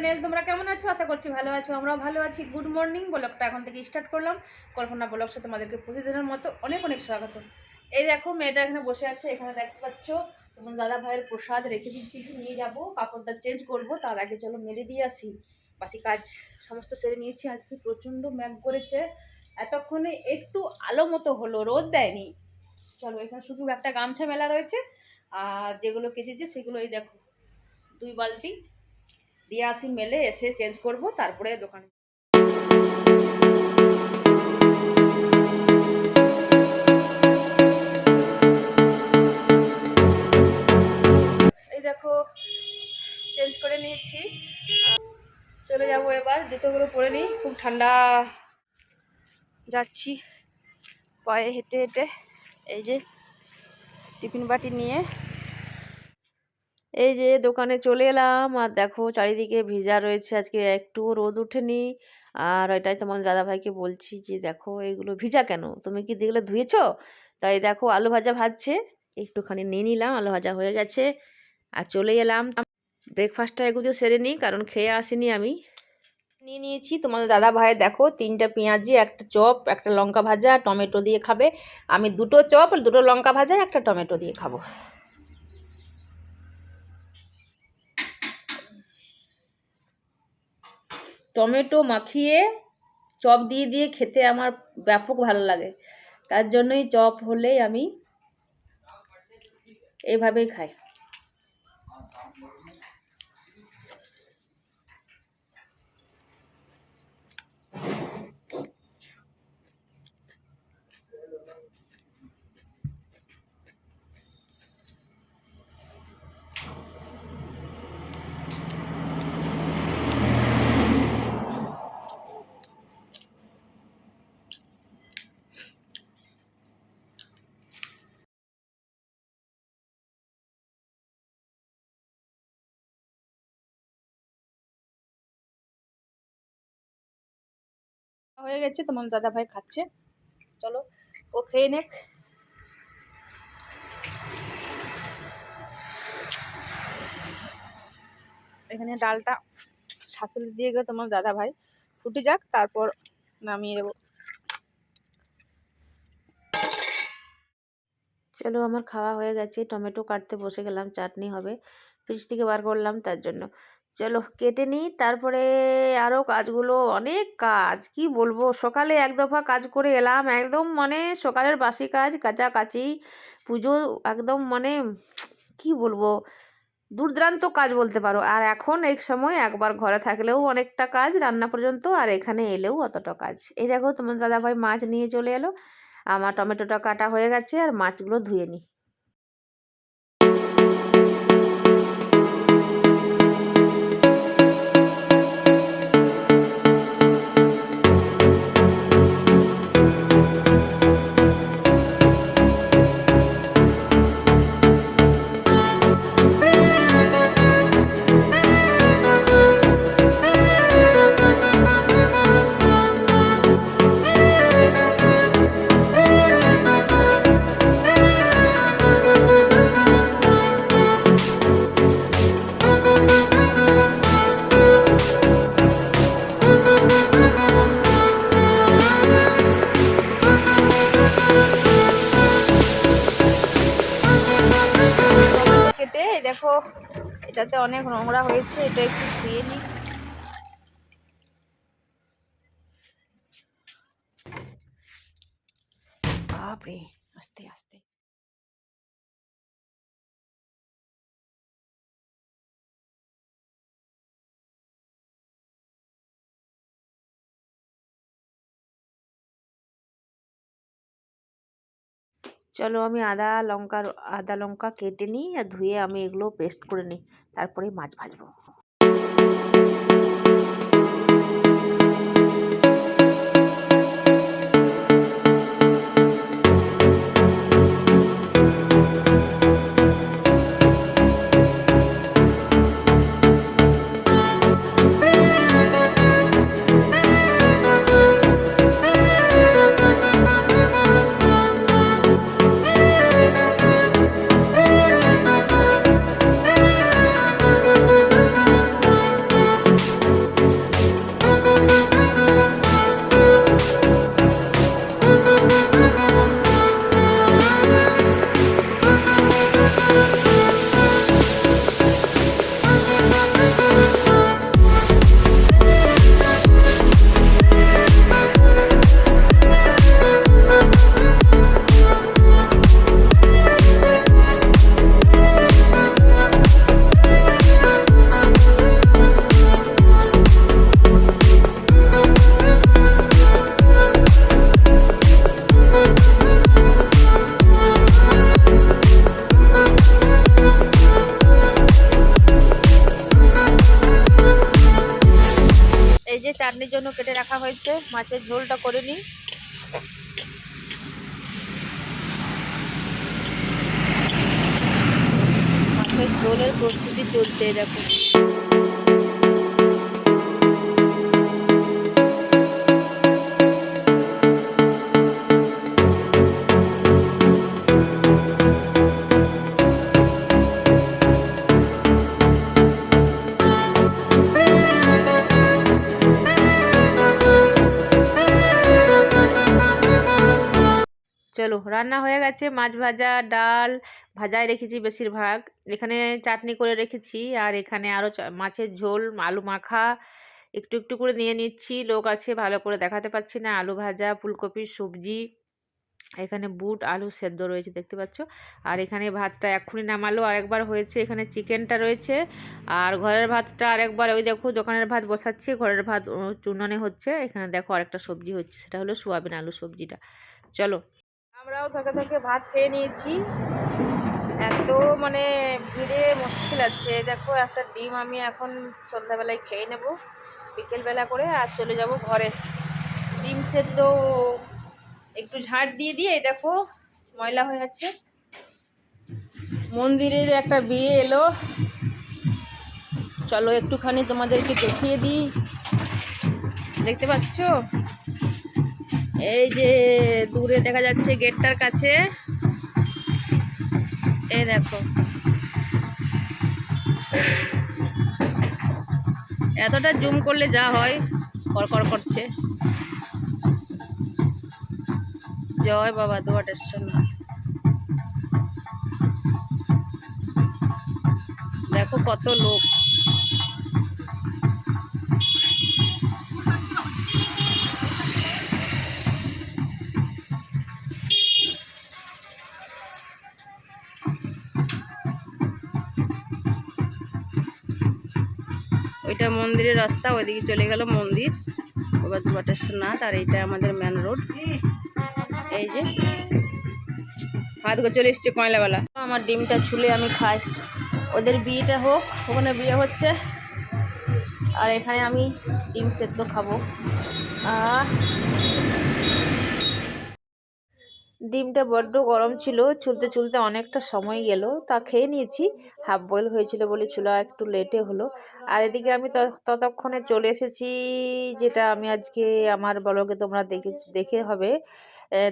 Channel তোমরা কেমন আছো? আশা করছি ভালো আছো। আমরাও ভালো আছি। গুড মর্নিং ব্লগটা এখন থেকে স্টার্ট করলাম। কল্পনা ব্লগসে তোমাদেরকে প্রতিদিনের মতো অনেক অনেক স্বাগত। এই দেখো, মেয়েটা এখানে বসে আছে। এখানে দেখতে পাচ্ছ, তোমার দাদা ভাইয়ের প্রসাদ রেখে দিচ্ছি নিয়ে যাব, কাপড়টা চেঞ্জ করব। তার আগে চলো মেরে দিয়ে আসি। বাসি কাজ সমস্ত সেরে নিয়েছি। আজকে প্রচণ্ড ম্যাগ করেছে। এতক্ষণে একটু আলো মতো হলো, রোদ দেয়নি। চলো, এখানে শুধু একটা গামছা মেলা রয়েছে। আর যেগুলো কেচেছে, সেগুলো এই দেখো, দুই বালতি। দিয়ে আসি, মেলে এসে চেঞ্জ করব, তারপরে দোকানে এই দেখো চেঞ্জ করে নিয়েছি। চলে যাব এবার, জুতোগুলো পরে নিই, খুব ঠান্ডা যাচ্ছি। পায়ে হেঁটে হেঁটে, এই যে টিফিন বাটি নিয়ে এই যে দোকানে চলে এলাম। আর দেখো চারিদিকে ভিজা রয়েছে। আজকে একটু রোদ ওঠেনি। আর এটাই তোমার দাদাভাইকে বলছি যে, দেখো এগুলো ভিজা কেন? তুমি কি দেখলে ধুয়েছো? তাই দেখো আলু ভাজা ভাজছে। একটুখানি নিয়ে নিলাম, আলু ভাজা হয়ে গেছে। আর চলে এলাম। ব্রেকফাস্টটা এগুলো সেরে নিই, কারণ খেয়ে আসিনি আমি। নিয়ে নিয়েছি তোমাদের দাদা ভাই দেখো তিনটা পেঁয়াজি, একটা চপ, একটা লঙ্কা ভাজা, টমেটো দিয়ে খাবে। আমি দুটো চপ, দুটো লঙ্কা ভাজা, একটা টমেটো দিয়ে খাব। টমেটো মাখিয়ে চপ দিয়ে দিয়ে খেতে আমার ব্যাপক ভালো লাগে। তার জন্যই চপ হলেই আমি এইভাবেই খাই। হয়ে গেছে তোমার দাদা ভাই খাচ্ছে। চলো, ও খেয়ে নেক। এখানে ডালটা সাথে দিয়ে গেলে তোমার দাদা ভাই ফুটে যাক, তারপর নামিয়ে দেবো চলো, আমার খাওয়া হয়ে গেছে। টমেটো কাটতে বসে গেলাম, চাটনি হবে। ফ্রিজ থেকে বার করলাম, তার জন্য। চলো কেটে নিই। তারপরে আরও কাজগুলো, অনেক কাজ। কি বলব? সকালে এক দফা কাজ করে এলাম। একদম মানে সকালের বাসি কাজ, কাচাকাচি, পুজো একদম মানে কি বলব? দুর্দান্ত কাজ বলতে পারো। আর এখন এই সময় একবার ঘরে থাকলেও অনেকটা কাজ, রান্না পর্যন্ত, আর এখানে এলেও অতটা কাজ। এই দেখো তোমার দাদাভাই মাছ নিয়ে চলে এলো। আমার টমেটোটা কাটা হয়ে গেছে, আর মাছগুলো ধুয়ে নিই। অনেক নোংরা হয়েছে এটা একটু ধুয়ে নিই। বাপরে আস্তে আস্তে। চলো আমি আদা লঙ্কার আদা লঙ্কা কেটে নিই আর ধুয়ে আমি এগুলো পেস্ট করে নিই। তারপরে মাছ ভাজবো। মাছের ঝোলটা করে নিই। মাছের ঝোলের প্রস্তুতি চলছে দেখো। রান্না হয়ে গেছে। মাছ ভাজা, ডাল ভাজায় রেখেছি বেশিরভাগ। এখানে চাটনি করে রেখেছি আর এখানে আরও মাছের ঝোল, আলু মাখা একটু একটু করে নিয়ে নিচ্ছি। লোক আছে ভালো করে দেখাতে পাচ্ছি না। আলু ভাজা ফুলকপির সবজি, এখানে বুট, আলু সেদ্ধ রয়েছে দেখতে পাচ্ছ। আর এখানে ভাতটা এক্ষুনি নামালো। আরেকবার হয়েছে এখানে চিকেনটা রয়েছে। আর ঘরের ভাতটা আরেকবার ওই দেখো দোকানের ভাত বসাচ্ছি। ঘরের ভাত চুননে হচ্ছে। এখানে দেখো আরেকটা সবজি হচ্ছে। সেটা হলো সোয়াবিন আলু সবজিটা। চলো। আমরাও থেকে থেকে ভাত খেয়ে নিয়েছি। এত মানে ভিড়ে মুশকিল আছে। দেখো, একটা ডিম আমি এখন সন্ধ্যাবেলায় খেয়ে নেব, বিকেলবেলা করে, আর চলে যাব ঘরে। ডিম সেদ্ধ একটু ঝাঁট দিয়ে দিয়ে দেখো, ময়লা হয়ে আছে। মন্দিরের একটা বিয়ে এলো। চলো একটুখানি তোমাদেরকে দেখিয়ে দিই। দেখতে পাচ্ছ? এই যে দূরে দেখা যাচ্ছে গেটটার কাছে। এই দেখো। এতটা জুম করলে যা হয় কড়কড় করছে। জয় বাবা দুয়াটেশ্বর দেখো কত লোক। মন্দিরের রাস্তা, ওইদিকে চলে গেল মন্দির। বাটেশ্বরনাথ আর এইটা আমাদের মেন রোড এই যে, হাত করে চলে এসছে কয়লাবেলা আমার ডিমটা ছুলে আমি খাই। ওদের বিয়েটা হোক, ওখানে বিয়ে হচ্ছে। আর এখানে আমি ডিম সেদ্ধ খাব। আহ ডিমটা বড্ড গরম ছিল, চুলতে চুলতে অনেকটা সময় গেল। তা খেয়ে নিয়েছি হাফ বয়েল হয়েছিল বলে চুলা একটু লেটে হলো। আর এদিকে আমি ততক্ষণে চলে এসেছি, যেটা আমি আজকে আমার ব্লগে তোমরা দেখে দেখে হবে।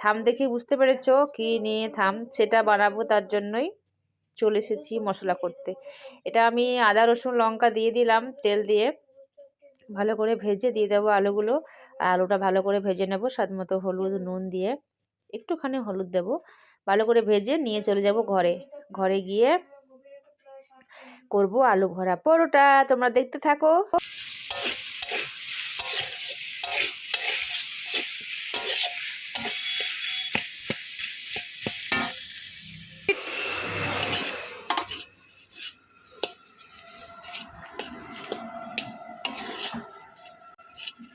থাম দেখে বুঝতে পেরেছ কি নিয়ে থাম, সেটা বানাবো তার জন্যই চলে এসেছি মশলা করতে। এটা আমি আদা, রসুন, লঙ্কা দিয়ে দিলাম তেল দিয়ে। ভালো করে ভেজে দিয়ে দেবো আলুগুলো। আলুটা ভালো করে ভেজে নেব, স্বাদ মতো হলুদ, নুন দিয়ে। একটুখানি হলুদ দেব। ভালো করে ভেজে নিয়ে চলে যাব ঘরে। ঘরে গিয়ে করব আলু ভরা পরোটা। তোমরা দেখতে থাকো।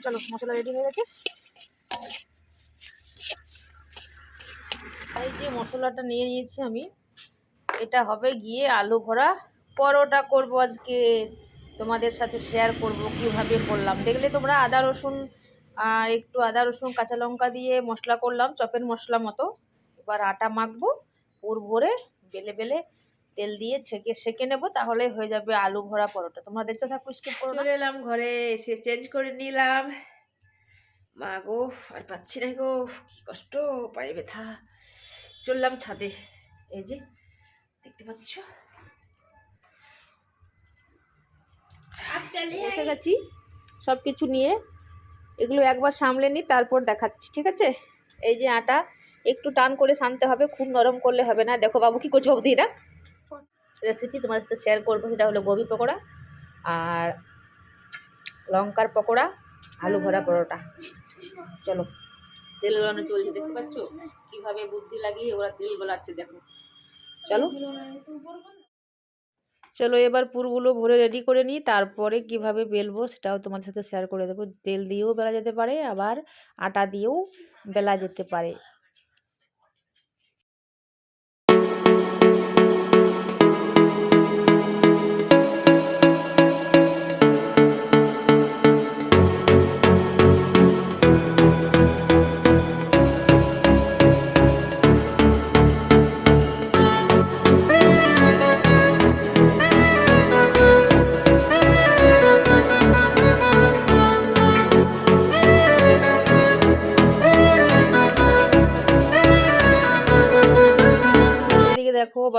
চলো, মশলা রেডি হয়ে গেছে। এই যে মশলাটা নিয়ে নিয়েছি আমি, এটা হবে গিয়ে আলু ভরা। পরোটা করব আজকে, তোমাদের সাথে শেয়ার করব কীভাবে করলাম। দেখলে তোমরা আদা, রসুন একটু আদা, রসুন, কাঁচা লঙ্কা দিয়ে মশলা করলাম, চপের মশলা মতো। এবার আটা মাখবো, পুর ভরে বেলে বেলে তেল দিয়ে ছেঁকে, সেঁকে নেব তাহলে হয়ে যাবে আলু ভরা পরোটা। তোমরা দেখতে থাকো স্কিপ করে এলাম ঘরে, এসে চেঞ্জ করে নিলাম। মা গো, আর পাচ্ছি না গো, কি কষ্ট, পায়ে ব্যথা। চললাম ছাদে। এই যে, দেখতে পাচ্ছ? এসে গেছি। সব কিছু নিয়ে এগুলো একবার সামলে নিই তারপর দেখাচ্ছি, ঠিক আছে? এই যে আটা, একটু টান করে সানতে হবে, খুব নরম করলে হবে না। দেখো বাবু কী করছ বাবু এটা রেসিপি তোমাদের সাথে শেয়ার করব, সেটা হলো গোবি পকোড়া আর লঙ্কার পকোড়া, আলু ভরা পরোটা। চলো। তেল গলানো চলছে, দেখতে পাচ্ছ? কীভাবে বুদ্ধি লাগিয়ে ওরা তেল গলাচ্ছে, দেখো। চলো। চলো, এবার পুরগুলো ভরে রেডি করে নিই, তারপরে কীভাবে বেলবো সেটাও তোমার সাথে শেয়ার করে দেবো। তেল দিয়েও বেলা যেতে পারে, আবার আটা দিয়েও বেলা যেতে পারে।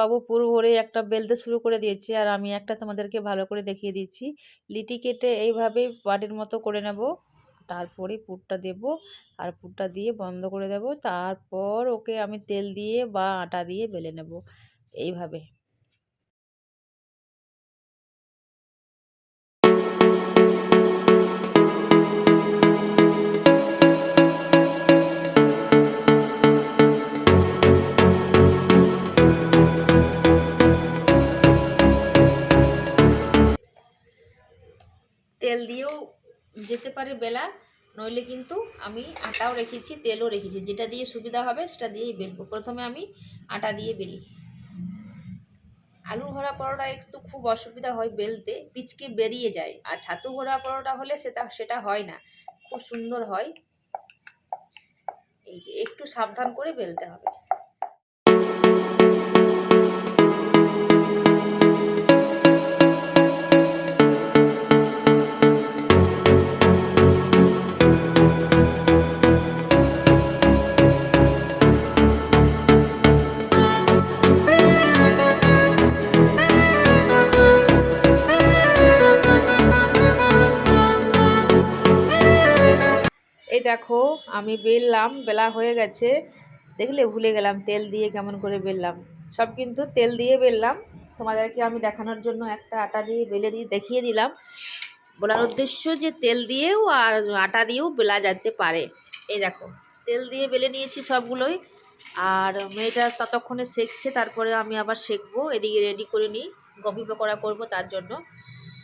বাবু পুরো ভরে একটা বেলতে শুরু করে দিয়েছি। আর আমি একটা তোমাদেরকে ভালো করে দেখিয়ে দিচ্ছি। লিটি কেটে এইভাবেই বাটির মতো করে নেব। তারপরে পুরটা দেব আর পুরটা দিয়ে বন্ধ করে দেব। তারপর ওকে আমি তেল দিয়ে বা আটা দিয়ে বেলে নেব। এইভাবে। তেল দিয়েও যেতে পারে বেলা, নইলে কিন্তু আমি আটাও রেখেছি, তেলও রেখেছি। যেটা দিয়ে সুবিধা হবে, সেটা দিয়েই বেলবো। প্রথমে আমি আটা দিয়ে বেলি। আলু ভরা পরোটা একটু খুব অসুবিধা হয় বেলতে, পিচকে বেরিয়ে যায়। আর ছাতু ভরা পরোটা হলে সেটা সেটা হয় না। খুব সুন্দর হয়। এই যে, একটু সাবধান করে বেলতে হবে। দেখো, আমি বেললাম, বেলা হয়ে গেছে। দেখলে ভুলে গেলাম, তেল দিয়ে কেমন করে বেললাম। সব কিন্তু তেল দিয়ে বেললাম। তোমাদেরকে আমি দেখানোর জন্য একটা আটা দিয়ে বেলে দিয়ে দেখিয়ে দিলাম। বলার উদ্দেশ্য যে তেল দিয়েও আর আটা দিয়েও বেলা যেতে পারে। এই দেখো, তেল দিয়ে বেলে নিয়েছি সবগুলোই। আর মেয়েটা ততক্ষণে সেকছে তারপরে আমি আবার সেকবো এদিকে রেডি করে নিই গভি পকোড়া করব তার জন্য।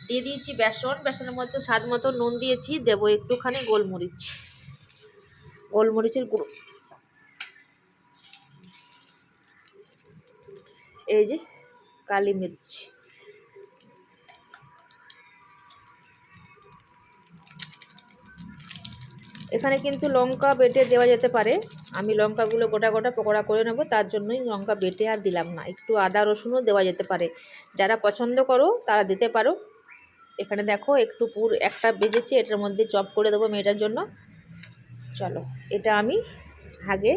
দিয়ে দিয়েছি বেসন। বেসনের মধ্যে স্বাদ মতো নুন দিয়েছি, দেবো একটুখানি গোলমরিচ। গোলমরিচের গুঁড়ো। এই যে কালি মির্চ। এখানে কিন্তু লঙ্কা বেটে দেওয়া যেতে পারে। আমি লঙ্কাগুলো গোটা গোটা পকোড়া করে নেব, তার জন্যই লঙ্কা বেটে আর দিলাম না। একটু আদা রসুনও দেওয়া যেতে পারে। যারা পছন্দ করো, তারা দিতে পারো। এখানে দেখো, একটু পুর একটা বেজেছে, এটার মধ্যে চপ করে দেবো মেয়েটার জন্য। চলো, এটা আমি আগে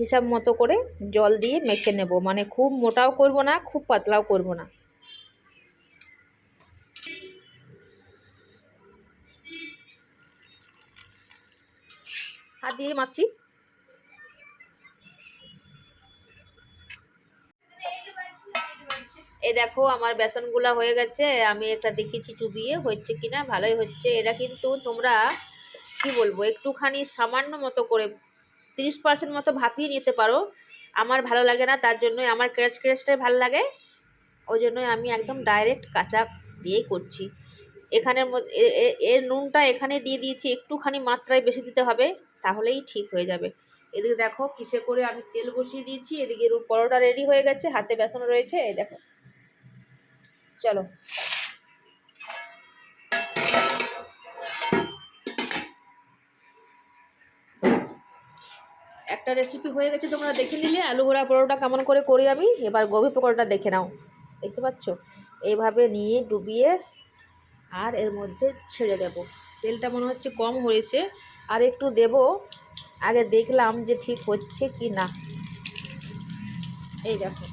হিসাব মতো করে জল দিয়ে মেখে নেব। মানে খুব মোটাও করব না, খুব পাতলাও করব না। হাত দিয়ে মাছি এই দেখো, আমার বেসনগুলা হয়ে গেছে। আমি একটা দেখেছি চুবিয়ে, হচ্ছে কিনা, ভালোই হচ্ছে। এটা কিন্তু তোমরা কি বলব? একটুখানি সামান্য মতো করে তিরিশ পার্সেন্ট মতো ভাপিয়ে নিতে পারো। আমার ভালো লাগে না, তার জন্যই আমার ক্রেস ক্রেসটাই ভালো লাগে। ওই জন্যই আমি একদম ডাইরেক্ট কাঁচা দিয়েই করছি। এখানের মধ্যে এর নুনটা এখানে দিয়ে দিয়েছি, একটুখানি মাত্রায় বেশি দিতে হবে, তাহলেই ঠিক হয়ে যাবে। এদিকে দেখো কিসে করে আমি তেল বসিয়ে দিয়েছি, এদিকে পরোটা রেডি হয়ে গেছে, হাতে বেসন রয়েছে, এই দেখো। চলো। একটা রেসিপি হয়ে গেছে, তোমরা দেখে নিলে। আলু ভরা পরোটা কেমন করে করি আমি? এবার গোবি পকোড়াটা দেখে নাও। দেখতে পাচ্ছ? এইভাবে নিয়ে ডুবিয়ে আর এর মধ্যে ছেড়ে দেব। তেলটা মনে হচ্ছে কম হয়েছে। আর একটু দেব। আগে দেখলাম যে ঠিক হচ্ছে কি না। এই দেখো।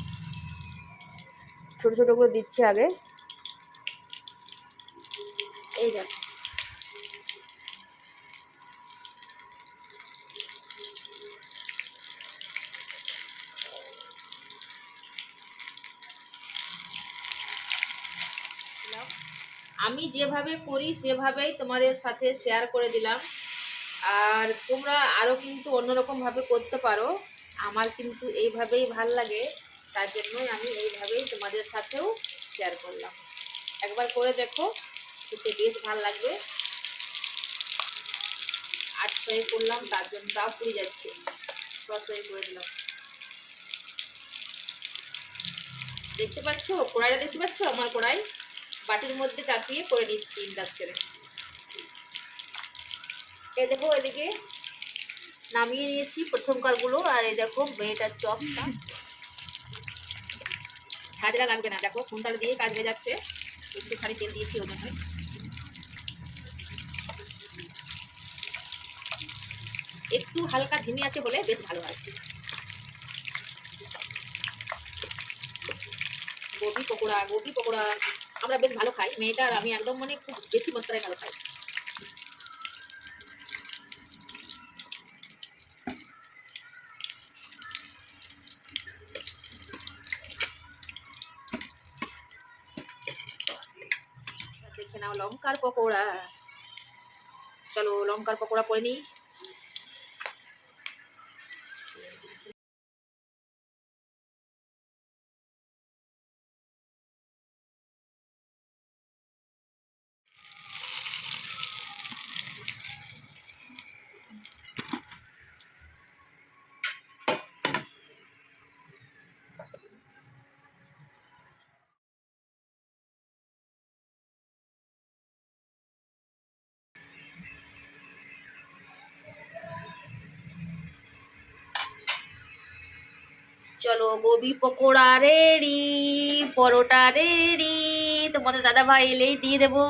ছোটো ছোটো করে দিচ্ছি আগে। এই দেখো। আমি যেভাবে করি, সেভাবেই তোমাদের সাথে শেয়ার করে দিলাম। আর তোমরা আরও কিন্তু অন্যরকমভাবে করতে পারো। আমার কিন্তু এইভাবেই ভালো লাগে। তার জন্যই আমি এইভাবেই তোমাদের সাথেও শেয়ার করলাম। একবার করে দেখো, খেতে বেশ ভালো লাগবে। আট ছয়ে করলাম, তার জন্য তাও পুড়ে যাচ্ছে। ছয়ে করে দিলাম। দেখতে পাচ্ছ? কড়াইটা দেখতে পাচ্ছ? আমার কড়াই? বাটির মধ্যে চাপিয়ে করে নিচ্ছি ইন্ডাকশনে এই দেখো, এদিকে নামিয়ে নিয়েছি প্রথমকারগুলো আর এই দেখো মেয়েটার চপটা। ঝাঁঝরা লাগবে না, দেখো খুন্তার দিয়ে কাজ হয়ে যাচ্ছে। একটুখানি তেল দিয়েছি জন্যই একটু হালকা ধিমি আছে বলে বেশ ভালো আছে গোবি পকোড়া গোবি পকোড়া। আমরা বেশ ভালো খাই। মেয়েটা আর আমি একদম মানে খুব বেশি মাত্রায় ভালো খাই। দেখে নাও লঙ্কার পকোড়া। চলো লঙ্কার পকোড়া করে নিই। চলো গোবি পকোড়া রেডি, পরোটা রেডি। তোমাদের দাদা ভাই এলেই দিয়ে দেবো।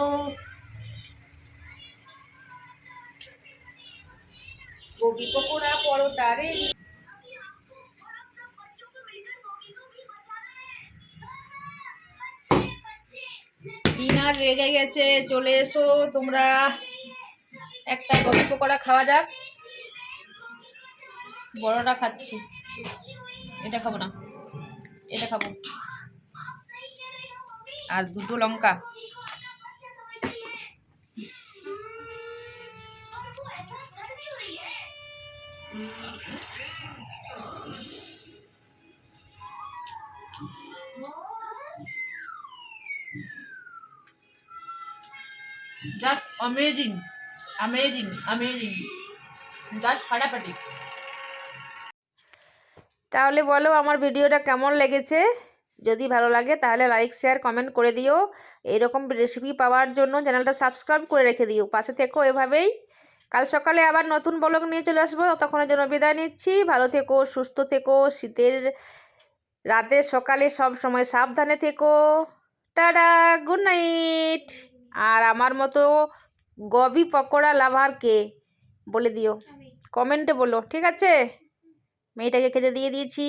গোবি পকোড়া, পরোটা রেডি। ডিনার রেগে গেছে, চলে এসো তোমরা। একটা গোবি পকোড়া খাওয়া যাক। বড়টা খাচ্ছি। এটা খাব না। এটা খাব। আর দুটো লঙ্কা। জাস্ট অমেজিং অমেজিং অমেজিং জাস্ট ফাটাফাটি। তাহলে বলো আমার ভিডিওটা কেমন লেগেছে? যদি ভালো লাগে তাহলে লাইক শেয়ার কমেন্ট করে দিও। এরকম রেসিপি পাওয়ার জন্য চ্যানেলটা সাবস্ক্রাইব করে রেখে দিও। পাশে থেকো এভাবেই। কাল সকালে আবার নতুন ব্লগ নিয়ে চলে আসব। ততক্ষণের জন্য বিদায় নিচ্ছি। ভালো থেকো সুস্থ থেকো। শীতের রাতে সকালে সব সময় সাবধানে থেকো। টাটা গুড নাইট আর আমার মতো গবি পকোড়া লাভারকে বলে দিও? কমেন্টে বলো ঠিক আছে? মেয়েটাকে খেতে দিয়ে দিয়েছি।